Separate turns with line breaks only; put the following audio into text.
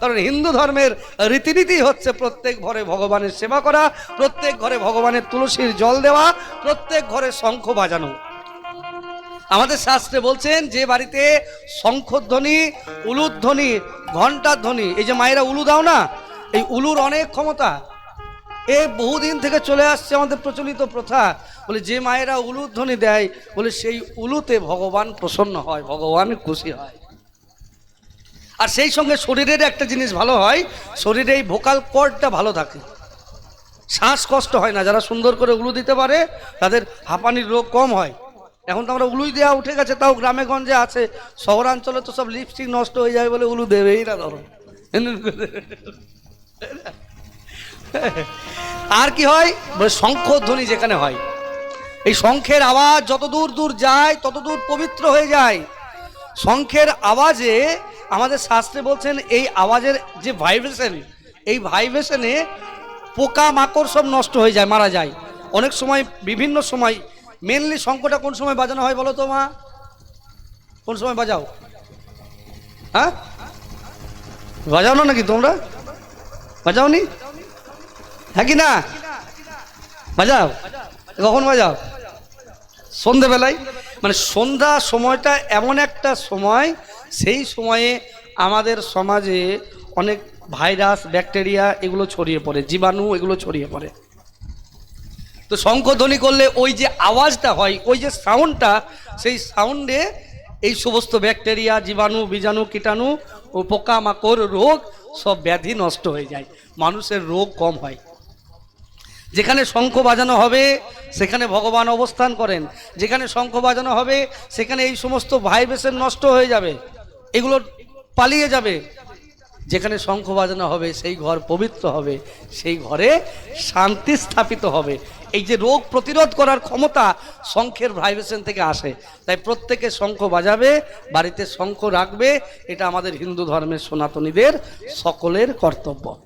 কারণ হিন্দু ধর্মের রীতিনীতি হচ্ছে প্রত্যেক ঘরে ভগবানের সেবা করা, প্রত্যেক ঘরে ভগবানের তুলসীর জল দেওয়া, প্রত্যেক ঘরে শঙ্খ বাজানো। আমাদের শাস্ত্রে বলছেন, যে বাড়িতে শঙ্খধ্বনি উলুধ্বনি ঘণ্টার ধ্বনি, এই যে মায়েরা উলু দাও না, এই উলুর অনেক ক্ষমতা। এ বহুদিন থেকে চলে আসছে আমাদের প্রচলিত প্রথা। বলে যে মায়েরা উলুধ্বনি দেয়, বলে সেই উলুতে ভগবান প্রসন্ন হয়, ভগবান খুশি হয়। আর সেই সঙ্গে শরীরের একটা জিনিস ভালো হয়, শরীরে এই ভোকাল কর্ডটা ভালো থাকে। শ্বাসকষ্ট হয় না, যারা সুন্দর করে উলু দিতে পারে, তাদের হাঁপানির রোগ কম হয়। এখন তো আমরা উলুই দেওয়া উঠে গেছে, তাও গ্রামে গঞ্জে আছে। শহরাঞ্চলে তো সব লিপস্টিক নষ্ট হয়ে যায় বলে উলু দেবেই না ধরো। আর কি হয়? বলে শঙ্খ ধ্বনি যেখানে হয়। এই শঙ্খের আওয়াজ যত দূর দূর যায় তত দূর পবিত্র হয়ে যায়। শঙ্খের আওয়াজে আমাদের শাস্ত্রে বলছেন, এই আওয়াজের যে ভাইব্রেশন এই ভাইব্রেশনে পোকা মাকড় সব নষ্ট হয়ে যায়, মারা যায়। অনেক সময়, বিভিন্ন সময় মেনলি শঙ্কটা কোন সময় বাজানো হয় বলো তো মা? কোন সময় বাজাও? হ্যাঁ? বাজাও না নাকি তোমরা? বাজাওনি? হ্যাঁ কি না? বাজাও? কখন বাজাও? সন্ধেবেলায়? মানে সন্ধ্যা সময়টা এমন একটা সময়, সেই সময়ে আমাদের সমাজে অনেক ভাইরাস, ব্যাকটেরিয়া এগুলো ছড়িয়ে পড়ে, জীবাণু এগুলো ছড়িয়ে পড়ে। তো শঙ্খধ্বনি করলে ওই যে আওয়াজটা হয়, ওই যে সাউন্ডটা, সেই সাউন্ডে এই সমস্ত ব্যাকটেরিয়া, জীবাণু, বীজাণু, কীটাণু ও পোকামাকড় রোগ সব ব্যাধি নষ্ট হয়ে যায়, মানুষের রোগ কম হয়। যেখানে শঙ্খ বাজানো হবে, সেখানে ভগবান অবস্থান করেন। যেখানে শঙ্খ বাজানো হবে, সেখানে এই সমস্ত ভাইব্রেশন নষ্ট হয়ে যাবে। এগুলো পালিয়ে যাবে। যেখানে শঙ্খ বাজানো হবে, সেই ঘর পবিত্র হবে। সেই ঘরে শান্তি স্থাপিত হবে। এই যে রোগ প্রতিরোধ করার ক্ষমতা শঙ্খের ভাইব্রেশন থেকে আসে। তাই প্রত্যেকে শঙ্খ বাজাবে, বাড়িতে শঙ্খ রাখবে, এটা আমাদের হিন্দু ধর্মের সনাতনীদের সকলের কর্তব্য।